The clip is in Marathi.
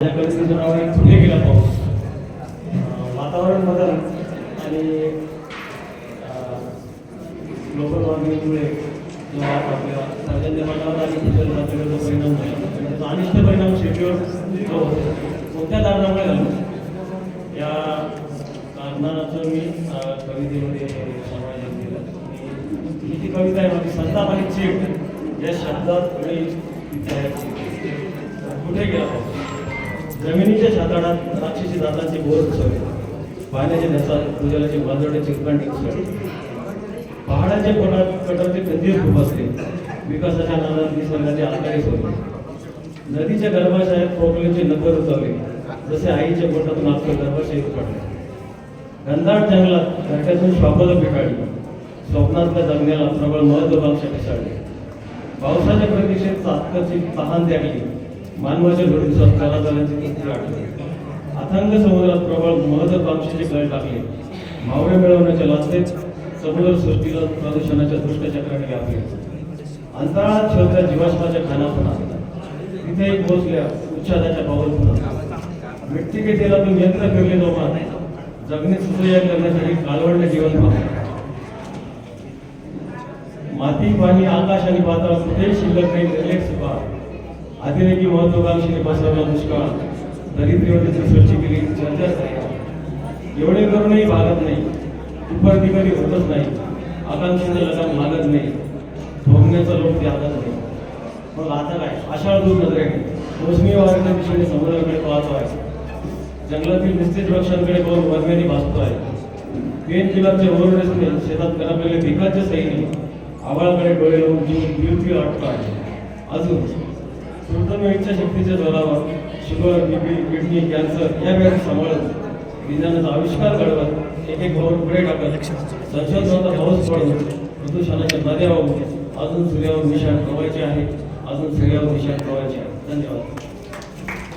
या कवितेचं नाव गेला पाऊस? वातावरण बदल आणि ग्लोबल वॉर्मिंगमुळे आणि परिणाम झाला आणि अनिष्ट परिणाम शेतीवर जो कोणत्या कारणामुळे झाला? या कारणाचं मी कवितेमध्ये समायोजन केलं. ही जी कविता आहे माझी संताप आणि चीड या शब्दात मी कुठे गेला पाऊस? जमिनीच्या छाताडात राक्षसी दातांचे बोर घुसवले पाण्याचे नसाल उजालाचे वाजवडे चिरकांडी घुसळले पहाडाच्या पोटात कटाचे कंदीर खुपसले विकासाच्या नादात निसर्गाचे आकारे सोडले नदीच्या गर्भाशयात पोकलेचे नगर उचवले जसे आईच्या पोटातून आपलं गर्भाशय पडले घनदाट जंगलात घरट्यातून श्वापलं पिकाळली स्वप्नातल्या जगण्याला प्रबळ महत्वाकांक्षा पिसाळली पावसाच्या प्रतीक्षेत सातकाची तहान त्यागली. मानवाच्या लोडीसात जलाजलांची किती आटली अथांग समुद्रात प्रबळ महत्वाकांक्षेचे कळ टाकले मावळे मिळवण्याच्या लाचेत समुद्र सृष्टीला प्रदूषणाच्या दुष्टचक्राने व्यापले. अंतराळात शोधल्या जीवाश्माच्या खानापुन्हा तिथेही पोहोचल्या उच्छादाच्या पाऊल मिट्टी के तेलातून यंत्र फिरले जोमात जगणे सुसह्य करण्यासाठी कालवडले जीवन पाहत माती पाणी आकाश आणि पाताळ कुठेही शिल्लक नाही निर्लेख सुपा अतिरेकी महत्वाकांक्षीने बसवला दुष्काळ दरिद्रीवरती स्वच्छ केली चर्चाच नाही एवढे करूनही भागत नाही. उपरती कधी होतच नाही. आकांक्षेचा लगाम लागत नाही. भोगण्याचा लोक त्यागत नाही. मग आता काय? आषाढ दूर नजरेने. मोसमी वाऱ्याच्या दिशेने समुद्राकडे पाहतो आहे. जंगलातील निस्तेज वृक्षांकडे पाहून वर्म्याने भासतो आहे. पेन किलाचे ओरडे शेतात करपलेले पिकाचे सैनिक आवाळाकडे डोळे लावून जीव बिलती वाटतो आहे. अजून कृतमेच्या शक्तीच्या जोरावर शुगर बीपी किडनी कॅन्सर या व्याधी सांभाळत विज्ञानाचा आविष्कार घडवत एक एक भाऊ पुढे टाकत संशोधनाचा पाऊस पडत प्रदूषणाच्या नद्या वाहून अजून सूर्यावर निशाण कवायचे आहे. अजून सूर्यावर निशाण कवायचे आहे. धन्यवाद.